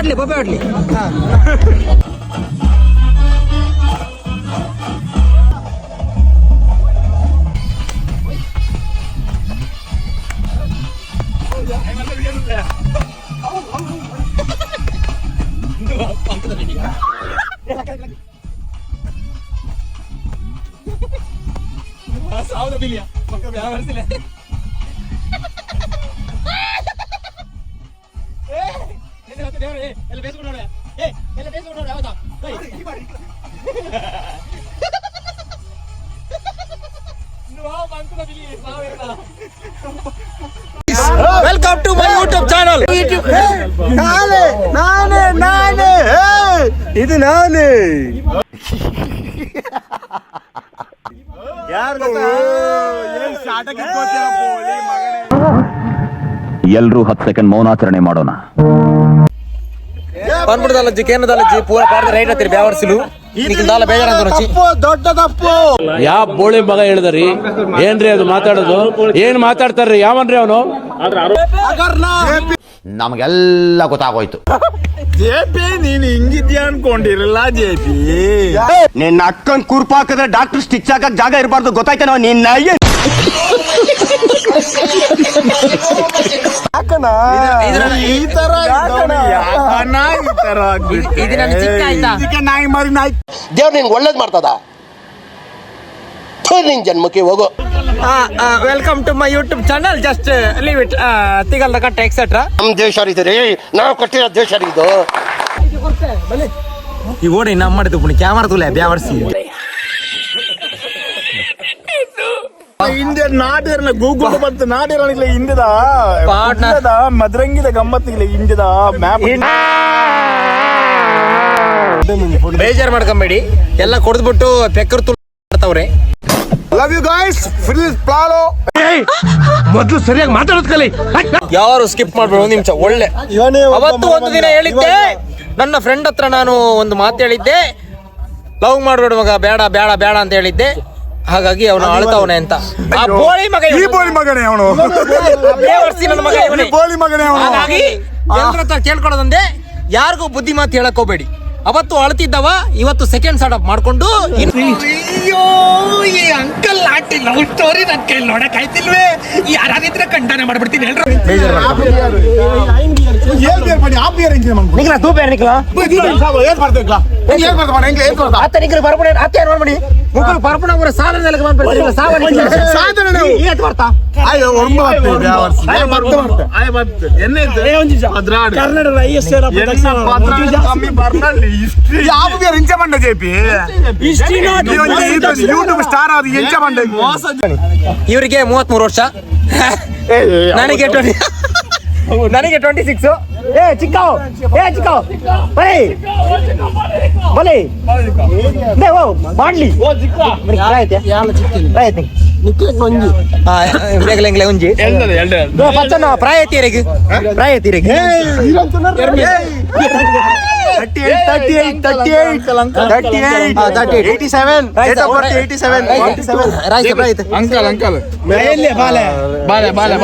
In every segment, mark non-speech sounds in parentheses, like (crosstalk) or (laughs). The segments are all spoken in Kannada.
वाटले बाबा वाटले സാവനപ്പില്ല നമുക്ക് വ്യാപാരത്തില്ല ಬೊಬ್ಬೆ ಆಡ್ಲಿ welcome to my YouTube channel ನಾನೇ ನಾನೇ ನಾನೇ ಇದು ನಾನೇ. ಯಾರು ಎಲ್ರೂ ಹತ್ತು ಸೆಕೆಂಡ್ ಮೌನಾಚರಣೆ ಮಾಡೋಣ. ಪನ್ಬಿಡದಲ್ಲ ಕೇನದಲ್ಲ ಪೂರ ಪಾರ್ದ ರೈಟ್ ಹತ್ತಿರ ಬ್ಯಾವರ್ಸಿಲು ಈಗ ಬೇಜಾರಂತ ದೊಡ್ಡ ತಪ್ಪು. ಯಾವ ಬೋಳಿ ಮಗ ಹೇಳಿದ್ರಿ? ಏನ್ರಿ ಅದು ಮಾತಾಡೋದು? ಏನ್ ಮಾತಾಡ್ತಾರ್ರಿ? ಯಾವನ್ರಿ ಅವನು? ನಮಗೆಲ್ಲ ಗೊತ್ತಾಗೋಯ್ತು. ಜೆಪಿ ನೀನ್ ಹಿಂಗಿದ್ಯಾ ಅನ್ಕೊಂಡಿರಲ್ಲ ಜೆಪಿ ನಿನ್ನ ಅಕ್ಕನ್ ಕುರ್ಪ ಹಾಕಿದ್ರೆ ಡಾಕ್ಟರ್ ಸ್ಟಿಚ್ ಹಾಕಕ್ ಜಾಗ ಇರಬಾರ್ದು ಗೊತ್ತಾಯ್ತಾನೋ ನಿನ್ನ ಈ ತರ ಒಳ್ಳೇದ್ ಈ ತರ ಇದು ನನ್ನ ಚಿಕ್ಕ ಆಯ್ತಾ? ಇದಕ್ಕೆ ನಾಯಿ ಮರಿ ನಾಯಿ. ದೇವ್ರು ನಿನ್ಗೆ ಒಳ್ಳೇದು ಮಾಡ್ತದ? ನಿನ್ ಜನ್ಮಕ್ಕೆ ಹೋಗು. Welcome to my YouTube channel just leave it ತಿಗಲ್ದ ಕಟ್ಟ ಎಕ್ಸೆಟ್ರಾ ನಮ್ ದೇಶ ಇದು ರೀ ನಾವು ಕಟ್ಟಿರೋ ದೇಶ ರೀ ಇದು ಈ ಓಡಿ ನಮ್ಮ ಮಾಡಿದ್ದು ಕ್ಯಾಮರಾ ತುಲೆ ಬ್ಯಾವರ್ಸಿ. ಇಂಡಿಯಾ ನಾಡಿರಲ್ಲ ಗೂಗಲ್ ಬಂತು ನಾಡಿರಲ್ಲ ಇಂಡಿಯದ ಪಾಟ್ನ. ಇಂಡಿಯದ ಮದ್ರಂಗಿದ ಗಮ್ಮತ್ತಿಲ್ಲ ಇಂಡಿಯದ ಮ್ಯಾಪ್. ಬೇಜಾರು ಮಾಡ್ಕೊಂಬೇಡಿ. ಎಲ್ಲ ಕೊಡ್ದ್ಬಿಟ್ಟು ಪೆಕ್ಕರ್ ತುಳು ಮಾಡ್ತಾವ್ರೆ. Love you guys please follow ಮೊದ್ಲು ಸರಿಯಾಗಿ ಮಾತಾಡೋದ್ ಕಲಿ. ಯಾರು ಸ್ಕಿಪ್ ಮಾಡ್ಬೇಡ ಒಂದು ನಿಮಿಷ ಒಳ್ಳೆ. ಅವತ್ತು ಒಂದು ದಿನ ಹೇಳಿದ್ದೆ ನನ್ನ ಫ್ರೆಂಡ್ ಹತ್ರ ನಾನು ಒಂದು ಮಾತು ಹೇಳಿದ್ದೆ. ಲವ್ ಮಾಡ್ಬೇಡ ಮಗ ಬೇಡ ಬೇಡ ಬೇಡ ಅಂತ ಹೇಳಿದ್ದೆ. ಹಾಗಾಗಿ ಅವನು ಆಳ್ತಾವನೆ ಅಂತ. ಆ ಬೋಳಿ ಮಗ ಈ. ಬೋಳಿ ಮಗನೇ ಅವನು. ನನ್ನ ಮಗ ಈ ಬೋಳಿ ಮಗನೇ ಅವನು. ಹಾಗಾಗಿ ಎಲ್ರ ಹತ್ರ ಕೇಳ್ಕೊಳ್ಳೋದಂದೆ ಯಾರಿಗೂ ಬುದ್ಧಿ ಮಾತು ಹೇಳಕ್ ಹೋಗ್ಬೇಡಿ. ಅವತ್ತು ಅಳ್ತಿದ್ದವ ಇವತ್ತು ಸೆಕೆಂಡ್ ಸ್ಟಾರ್ಟ್ ಅಪ್ ಮಾಡ್ಕೊಂಡು ಅಯ್ಯೋ ಈ ಅಂಕಲ್ ಆಟಿ ಲವ್ ಸ್ಟೋರಿ ನನ್ ಕೈ ನೋಡಕ್ ಆಯ್ತಿಲ್ವೇ? ಯಾರಾದಿದ್ರೆ ಖಂಡನೆ ಮಾಡ್ಬಿಡ್ತೀನಿ ಹೇಳ್ರಿ. ಏನ್ ತೂ ಬೇರೆ ಅತ್ತ ಅತ್ತ ಮಾಡ್ಬಿಡಿ ಅವರ ಸಾಧನೆ ನೆಲಕ್ಕೆ ಬಂದ್ಬಿಡ್ತೀವಿ ಸಾವನ್ನ ಸಾಧನೆ ನಾವು. ಏಟ್ ಬರ್ತಾ. ಬರ್ತೇವೆ ಆಯ ಬರ್ತ ಬರ್ತ ಆಯ ಬರ್ತ ಎನ್ನೆ ಅದ್ರಾಡು ಕನ್ನಡದ ಐ ಎಸ್ ಕಮ್ಮಿ ಬರ್ನಲ್ಲಿ ಯಾವ ಬೇರೆ ಇಂಚ ಜೆಪಿ ಯೂಟ್ಯೂಬ್ ಸ್ಟಾರ್ ಅದು ಇಂಚ ಮೋಸ ಇವರಿಗೆ ಮೂವತ್ಮೂರು ವರ್ಷ. (laughs) ನನಗೆ ಟ್ವೆಂಟಿ ನನಗೆ ಟ್ವೆಂಟಿ ಸಿಕ್ಸ್ ಏ ಚಿಕ್ಕಾವ್. ಏ ಚಿಕ್ಕಾವ್. ಬರೀ. ಬಲಿ ನೇ ಓ ಮಾಡ್ಲಿ. ಪ್ರಾಯತಿ ಬೇಗಲೆ ಒಂಜಿ ಪಚ್ಚನ eight thirty eight thirty eight thirty eight thirty eight eighty seven date of birth eighty seven eighty seven ರಾಯ್ತು ಪ್ರಾಯತಿ ಅಂಕಲ್ ಅಂಕಲ್ ಬಾಲೆ ಬಾಲೆ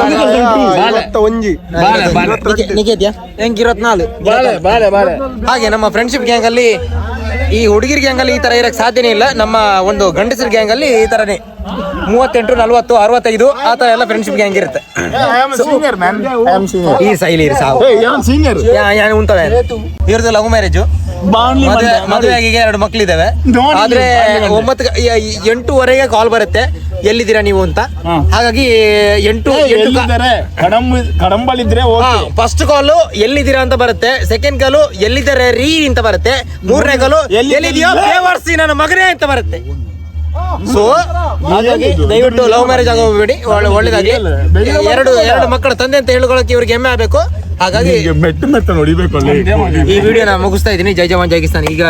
ಒಂಜಿ ನಿಗೇದ್ಯಾ ಹೆಂಗ್ ಇರತ್ನಾಲು ಬಾಲೆ ಬಾಲೆ ಬಾಲೆ ಹಾಗೆ ನಮ್ಮ ಫ್ರೆಂಡ್ಶಿಪ್ ಗ್ಯಾಂಗ್ ಅಲ್ಲಿ ಈ ಹುಡುಗಿರ್ ಗ್ಯಾಂಗ್ ಅಲ್ಲಿ ಈ ತರ ಇರಕ್ ಸಾಧ್ಯನೇ ಇಲ್ಲ. ನಮ್ಮ ಒಂದು ಗಂಡಸರ ಗ್ಯಾಂಗ್ ಅಲ್ಲಿ ಈ ತರನೇ. ಮೂವತ್ತೆಂಟು ನಲ್ವತ್ತು ಅರವತ್ತೈದು ಆ ತರ ಎಲ್ಲ ಫ್ರೆಂಡ್ಶಿಪ್ ಗ್ಯಾಂಗ್ ಇರುತ್ತೆ. ಈ ಸೈಲಿ ಸಾವು. ಇವ್ರದ್ದು ಲವ್ ಮ್ಯಾರೇಜ್ ಮದುವೆ ಮದುವೆ. ಆಗಿ ಎರಡು ನೋಡಿ ಆದ್ರೆ ಒಂಬತ್ತು ಎಂಟುವರೆಗೆ ಕಾಲ್ ಬರುತ್ತೆ. ಎಲ್ಲಿದ್ದೀರಾ ನೀವು ಅಂತ? ಹಾಗಾಗಿ ಎಂಟು ಕಡಂಬಲಿದ್ರೆ ಫಸ್ಟ್ ಕಾಲು ಎಲ್ಲಿದ್ದೀರಾ? ಅಂತ ಬರುತ್ತೆ. ಸೆಕೆಂಡ್ ಕಾಲು ಎಲ್ಲಿದ್ದಾರೆ ರೀ ಅಂತ ಬರುತ್ತೆ. ಮೂರನೇ ಕಾಲು ಎಲ್ಲಿ- ಎಲ್ಲಿದೆಯೋ ಬೇವರ್ಸಿ ನನ್ನ ಮಗನೇ ಅಂತ ಬರುತ್ತೆ. ಸೊ ಹಾಗಾಗಿ ದಯವಿಟ್ಟು ಲವ್ ಮ್ಯಾರೇಜ್ ಆಗೋಗ್ಬೇಡಿ. ಒಳ್ಳೆ ಒಳ್ಳೇದಾಗಿ ಎರಡು ಎರಡು ಮಕ್ಕಳ ತಂದೆ ಅಂತ ಹೇಳ್ಕೊಳಕ್ಕೆ ಇವ್ರಿಗೆ ಹೆಮ್ಮೆ ಆಗಬೇಕು. ಹಾಗಾಗಿ ಮೆಟ್ಟು ಮೆತ್ತ ನೋಡಿಬೇಕು ಈ ಈ ನಾನು ಮುಗಿಸ್ತಾ ಇದ್ದೀನಿ. ಜೈ ಜವಾನ್ ಜೈ ಕಿಸಾನ್. ಈಗ